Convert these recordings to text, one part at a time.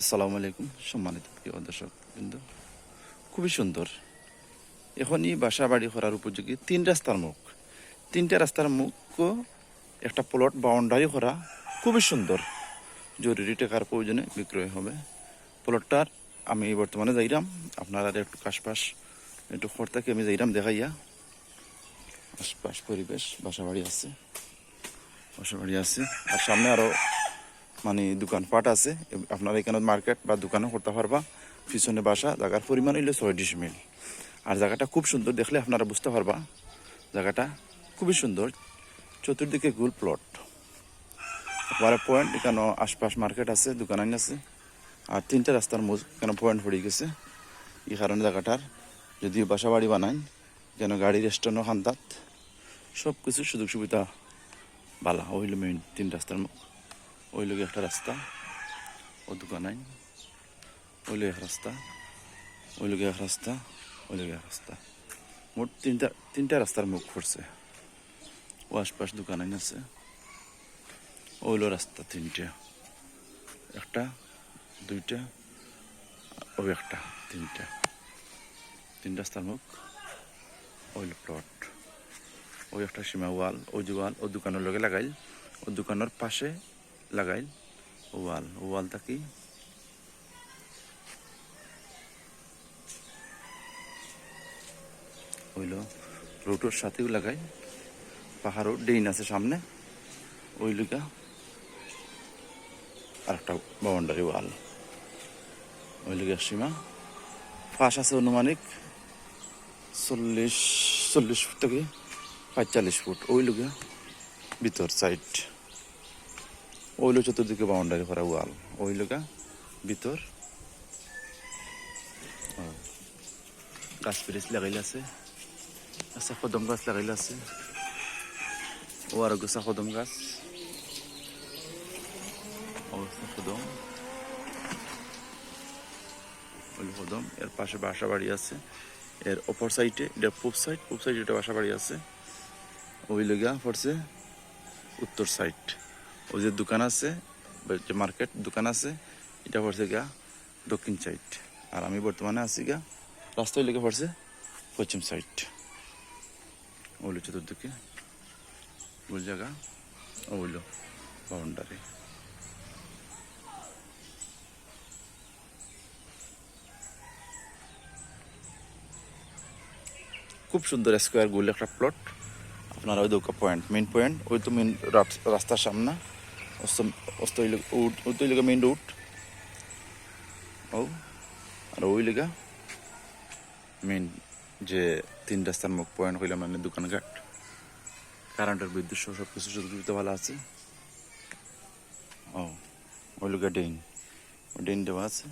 আসসালামু আলাইকুম সম্মানিত প্রিয় দর্শক কিন্তু খুবই সুন্দর। এখনই বাসা বাড়ি করার উপযোগী তিন রাস্তার মুখ। তিনটা রাস্তার মুখ একটা প্লট বাউন্ডারি করা খুবই সুন্দর। জরুরি টাকার প্রয়োজনে বিক্রয় হবে। প্লটটার আমি বর্তমানে যাইরাম। আপনারা একটু কাশপাশ একটু খরতাকে আমি যাইরাম দেখাইয়া। আশপাশ পরিবেশ বাসা বাড়ি আছে। বাসা বাড়ি আছে। আর সামনে আরও মানে দোকানপাট আছে। আপনারা এখানে মার্কেট বা দোকানও করতে পারবা। পিছনে বাসা, জায়গার পরিমাণ হইলে ছয় ডিসমিল আর জায়গাটা খুব সুন্দর দেখলে আপনারা বুঝতে পারবা। জায়গাটা খুবই সুন্দর। চতুর্দিকে গুল প্লট একবারে পয়েন্ট এখানে আশপাশ মার্কেট আছে, দোকান আইন আছে। আর তিনটা রাস্তার মুজ এখানে পয়েন্ট পড়ে গেছে। এই কারণে জায়গাটার যদিও বাসা বাড়ি বানাই যেন গাড়ি রেস্টুরেন্টও খান্তাত সব কিছু সুযোগ সুবিধা বালা ওইল মেইন তিন রাস্তার মুখ ওই লোক একটা রাস্তা, ও দোকান আইন ওই লোক এক রাস্তা, ওই লোক এক রাস্তা, ওই লোক এক রাস্তা। মোট তিনটা তিনটা রাস্তার মুখ পড়ছে ও আশপাশ দোকান আইন আছে। ওইলো রাস্তা তিনটা। একটা, দুইটা, ও একটা তিনটা। তিন রাস্তার মুখ, ওইল প্লট। ওই একটা সীমা ওয়াল, ওই ওয়াল, ও দোকানের লগে লাগাইল। ও দোকানের পাশে লাগাইল। ওয়াল, ওয়ালটা কি? হইল রোডের সাথেও লাগাই। পাহাড়ও ডেইন আছে সামনে। ওই লিগা আর একটা বাউন্ডারি ওয়াল। ওই লিগা সীমা। পাশ আছে অনুমানিক চল্লিশ চল্লিশ ফুট থেকে পঁয়তাল্লিশ ফুট। ওই লিগা ভিতর সাইড। ওইলো চতুর্দিকে বাউন্ডারি করা ওয়াল ওইলো গা ভিতর। ও, গাছ পিরিচ লাগাইলে আছে। আচ্ছা কদম গাছ লাগাইলে আছে। ও আর গোসা কদম গাছ। কদম। ওই কদম। এর পাশে বাসা বাড়ি আছে। এর অপর সাইডে এটা পূব সাইড পূব সাইডে এটা বাসা বাড়ি আছে। ওই লগা পড়ছে উত্তর সাইড ওই যে দোকান আছে যে মার্কেট দোকান আছে, এটা পড়ছে গা দক্ষিণ সাইড আর আমি বর্তমানে আছি গা রাস্তায় লেগে পড়ছে পশ্চিম সাইড ওইলো চতুর্দিকে। ওই জায়গা ওইলো বাউন্ডারি খুব সুন্দর স্কোয়ার গোল একটা প্লট আপনার ওই দৌকা পয়েন্ট মেন পয়েন্ট ওই তো মেইন রাস্তার সামনে। ওই লিগা মেইন রুট ও আর ওই লিগা মেইন যে তিন রাস্তার মুখ পয়েন্ট হইলাম মানে দোকানঘাট কারেন্টের বিদ্যুৎ সহ সব কিছু সুবিধা ভালো আছে ও ওই লিগা ডেইন ও ডেইন দেওয়া আছে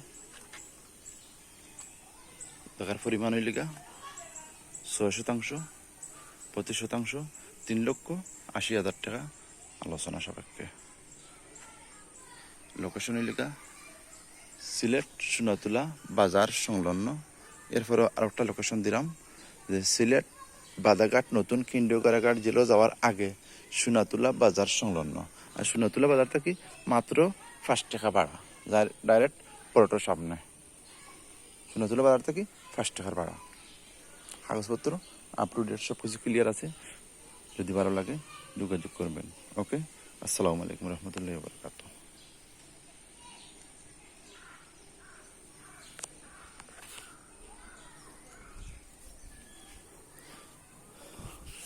টাকার পরিমাণ ওই লিগা ছয় শতাংশ প্রতি শতাংশ তিন লক্ষ আশি হাজার টাকা আলোচনা সাপেক্ষে লোকেশন এলাকা সিলেট, সোনাতুলা, বাজার সংলগ্ন। এরপরে আর একটা লোকেশন দিলাম, যে সিলেট, বাদাঘাট, নতুন কিন্ডোগারাঘাট জেলা যাওয়ার আগে সোনাতুলা বাজার সংলগ্ন। আর সোনাতুলা বাজারটা কি মাত্র পাঁচ টাকা ভাড়া, যার ডাইরেক্ট পরোটোর সামনে। সোনাতুলা বাজার কি পাঁচ টাকার ভাড়া। কাগজপত্র আপ টু ডেট সব কিছু ক্লিয়ার আছে। যদি ভালো লাগে, যোগাযোগ করবেন। ওকে আসসালামু আলাইকুম রহমতুল্লাহ বরকাত